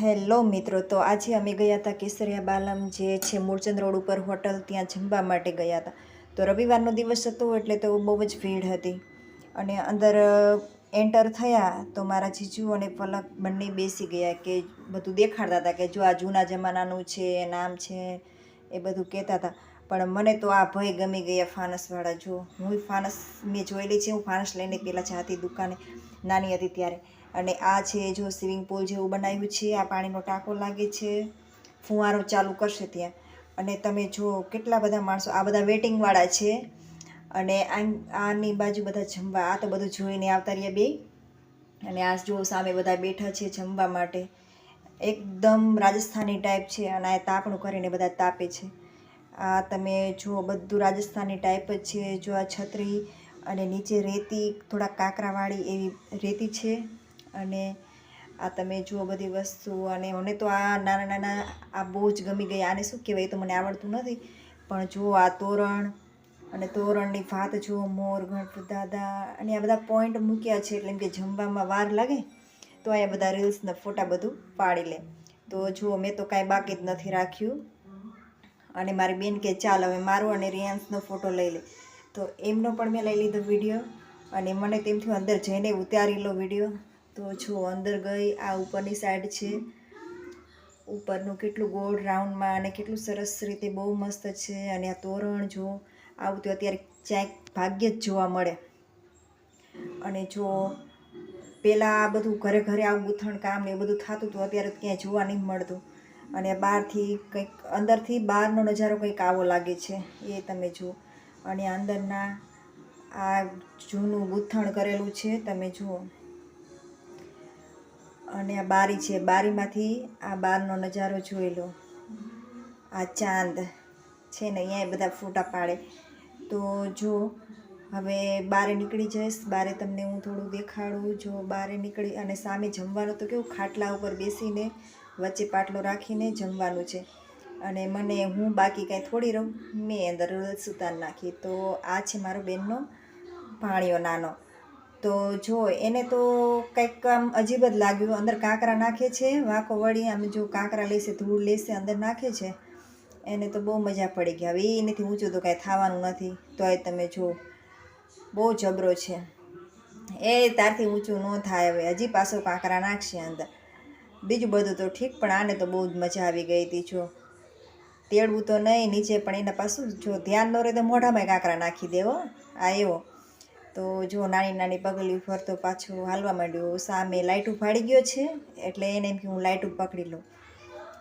Hello મિત્રો, તો આજે અમે ગયા હતા કેસરિયા બાલમ જે છે મૂળચંદ રોડ ઉપર હોટલ ત્યાં જમવા માટે ગયા હતા. તો રવિવારનો દિવસ હતો એટલે તો બહુ જ ભીડ હતી. અને અંદર એન્ટર થયા તો મારા જીજુ અને પલક બંને બેસી ગયા કે બધું દેખાડતા હતા કે જો આ જૂના જમાનાનું છે નામ છે, એ બધું કહેતા હતા. પણ મને તો આ ભય ગમી ગયા ફાનસવાળા. જો હું ફાનસ, મેં જોયેલી છે, હું ફાનસ લઈને પહેલાં જાતી દુકાને, નાની હતી ત્યારે. અને આ છે જો સ્વિમિંગ પુલ જેવું બનાવ્યું છે, આ પાણીનો ટાંકો લાગે છે, ફુવારો ચાલુ કરશે ત્યાં. અને તમે જો કેટલા બધા માણસો, આ બધા વેટિંગવાળા છે. અને આન- બાજુ બધા જમવા, આ તો બધું જોઈને આવતા રહ્યા બે. અને આ જો સામે બધા બેઠા છે જમવા માટે. એકદમ રાજસ્થાની ટાઈપ છે અને આ તાપણું કરીને બધા તાપે છે. આ તમે જુઓ બધું રાજસ્થાની ટાઈપ જ છે, જો આ છત્રી અને નીચે રેતી થોડા કાંકરાવાળી એવી રેતી છે. અને આ તમે જુઓ બધી વસ્તુ અને મને તો આ નાના નાના આ બહુ જ ગમી ગઈ આને શું કહેવાય? તો મને આવડતું નથી. પણ જુઓ આ તોરણ અને તોરણની ભાત જુઓ, મોર, ગણપત દાદા અને આ બધા પોઈન્ટ મૂક્યા છે. એટલે કે જમવામાં વાર લાગે તો અહીંયા બધા રીલ્સના ફોટા બધું પાડી લે. તો જુઓ, મેં તો કાંઈ બાકી જ નથી રાખ્યું. અને મારી બેન કે ચાલ હવે મારો અને રિયાન્સનો ફોટો લઈ લે. તો એમનો પણ મેં લઈ લીધો વીડિયો અને મને તેમથી અંદર જઈને ઉતારી લો વીડિયો તો જો અંદર ગઈ, આ ઉપરની સાઈડ છે. ઉપરનું કેટલું ગોળ રાઉન્ડમાં અને કેટલું સરસ રીતે બહુ મસ્ત છે. અને આ તોરણ જો આવું તો અત્યારે ક્યાંક ભાગ્યે જ જોવા મળે. અને જો પહેલાં આ બધું ઘરે ઘરે આવું ગૂંથણ કામ ને એ બધું થતું હતું, અત્યારે ક્યાંય જોવા નહીં મળતું. અને બહારથી કંઈક, અંદરથી બહારનો નજારો કંઈક આવો લાગે છે, એ તમે જુઓ. અને અંદરના આ જૂનું ગૂંથણ કરેલું છે, તમે જુઓ. અને આ બારી છે, બારીમાંથી આ બારનો નજારો જોઈ લો આ ચાંદ છે ને, અહીંયા બધા ફોટા પાડે. તો જો હવે બારે નીકળી જઈશ, બારે તમને હું થોડું દેખાડું. જો બારે નીકળી અને સામે જમવાનું તો કેવું ખાટલા ઉપર બેસીને વચ્ચે પાટલો રાખીને જમવાનું છે. અને મને હું બાકી કાંઈ થોડી રહું, મેં અંદર સુતાર નાખી. તો આ છે મારો બેનનો, ભાણિયો નાનો. તો જો એને તો કંઈક આમ અજીબ જ લાગ્યું. અંદર કાંકરા નાખે છે, વાંકો વળી આમ જો કાંકરા લેશે, ધૂળ લેશે, અંદર નાખે છે. એને તો બહુ મજા પડી ગઈ. હવે એ નથી ઊંચું તો કાંઈ થવાનું નથી. તોય તમે જો, બહુ જબરો છે. એ તારથી ઊંચું ન થાય હવે. હજી પાછો કાંકરા નાખશે અંદર. બીજું બધું તો ઠીક, પણ આને તો બહુ જ મજા આવી ગઈ હતી જો. તેડવું તો નહીં, નીચે પણ એના પાછું જો ધ્યાન ન રહે તો મોઢામાં કાંકરા નાખી દેવો. આ એવો. તો જો નાની નાની પગલી ફરતો પાછો હાલવા માંડ્યો. સામે લાઇટ ફાડી ગયો છે, એટલે એને એમ કે હું લાઇટ પકડી લઉં.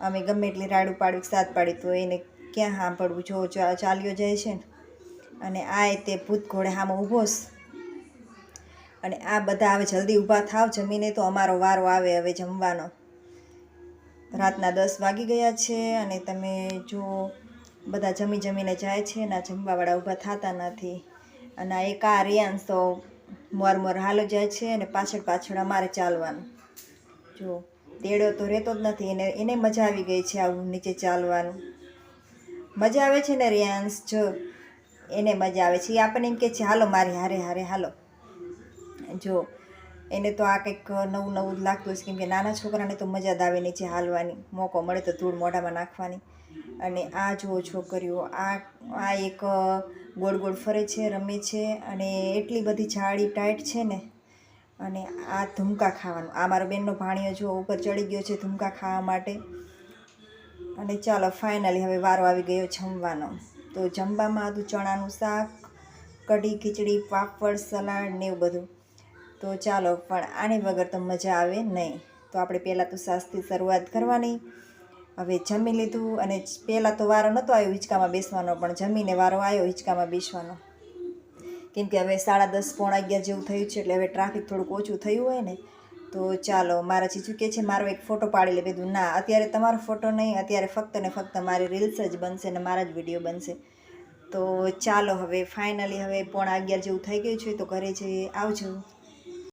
અમે ગમે એટલી રાડું પાડવી સાત પાડી, તો એને ક્યાં સાંભળવું? જો ચાલ્યો જાય છે ને, અને આ તે ભૂત ઘોડે હામાં ઊભો અને આ બધા હવે જલ્દી ઊભા થાવ જમીને, તો અમારો વારો આવે હવે જમવાનો. રાતના દસ વાગી ગયા છે, અને તમે જો બધા જમી જમીને જાય છે ના જમવાવાળા ઊભા થતા નથી. અને એક આ રિયાન્સ તો મોર મોર હાલો જાય છે અને પાછળ પાછળ અમારે ચાલવાનું. જો, તેડો તો રહેતો જ નથી, એને એને મજા આવી ગઈ છે આવું નીચે ચાલવાનું. મજા આવે છે ને રિયાન્સ જો, એને મજા આવે છે. એ આપણને એમ કહે છે, હાલો મારી હારે હારે, હાલો. જો, એને તો આ કંઈક નવું નવું જ લાગતું હશે, કેમ કે નાના છોકરાને તો મજા જ આવે નીચે હાલવાની. મોકો મળે તો ધૂળ મોઢામાં નાખવાની. અને આ જુઓ છોકરીઓ, આ આ એક ગોળ ગોળ ફરે છે, રમે છે અને એટલી બધી જાળી ટાઈટ છે ને, અને આ ધુમકા ખાવાનું. આ મારો બેનનો ભાણિયો જો ઉપર ચડી ગયો છે ધુમકા ખાવા માટે. અને ચાલો ફાઇનલી હવે વારો આવી ગયો જમવાનો. તો જમવામાં હતું ચણાનું શાક, કઢી, ખીચડી, પાપડ, સલાડ ને એવું બધું. તો ચાલો, પણ આની વગર તો મજા આવે નહીં. તો આપણે પહેલાં તો સાસથી શરૂઆત કરવાની. હવે જમી લીધું અને પહેલાં તો વારો નહોતો આવ્યો હિંચકામાં બેસવાનો, પણ જમીને વારો આવ્યો હિંચકામાં બેસવાનો. કેમ કે હવે સાડા દસ, પોણા અગિયાર જેવું થયું છે, એટલે હવે ટ્રાફિક થોડુંક ઓછું થયું હોય ને, તો ચાલો મારા જીજુ કે છે મારો એક ફોટો પાડી લે. કીધું, ના, અત્યારે તમારો ફોટો નહીં, અત્યારે ફક્ત ને ફક્ત મારી રીલ્સ જ બનશે ને મારા જ વીડિયો બનશે. તો ચાલો હવે ફાઇનલી હવે પોણા અગિયાર જેવું થઈ ગયું છે, તો ઘરે જઈએ આવજો.